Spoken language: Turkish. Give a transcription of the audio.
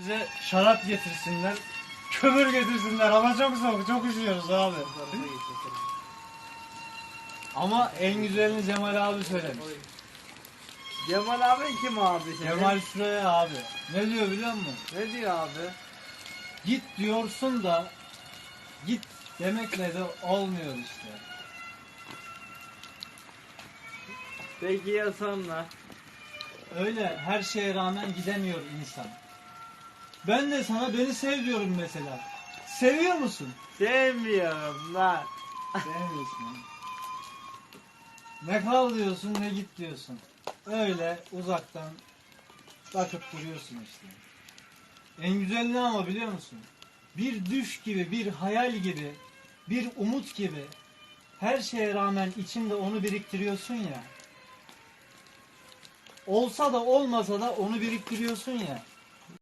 Bize şarap getirsinler, kömür getirsinler ama çok soğuk, çok üşüyoruz abi. Ama en güzelini Cemal abi söylemiş. Cemal abi kim abi senin? Cemal Süreya abi. Ne diyor biliyor musun? Ne diyor abi? Git diyorsun da git demekle de olmuyor işte. Peki ya sonra? Öyle her şeye rağmen gidemiyor insan. Ben de sana beni sev diyorum mesela. Seviyor musun? Sevmiyorum lan. Sevmiyorsun. ha. Ne kal diyorsun ne git diyorsun. Öyle uzaktan bakıp duruyorsun işte. En güzel ne ama biliyor musun? Bir düş gibi, bir hayal gibi, bir umut gibi her şeye rağmen içinde onu biriktiriyorsun ya. Olsa da olmasa da onu biriktiriyorsun ya.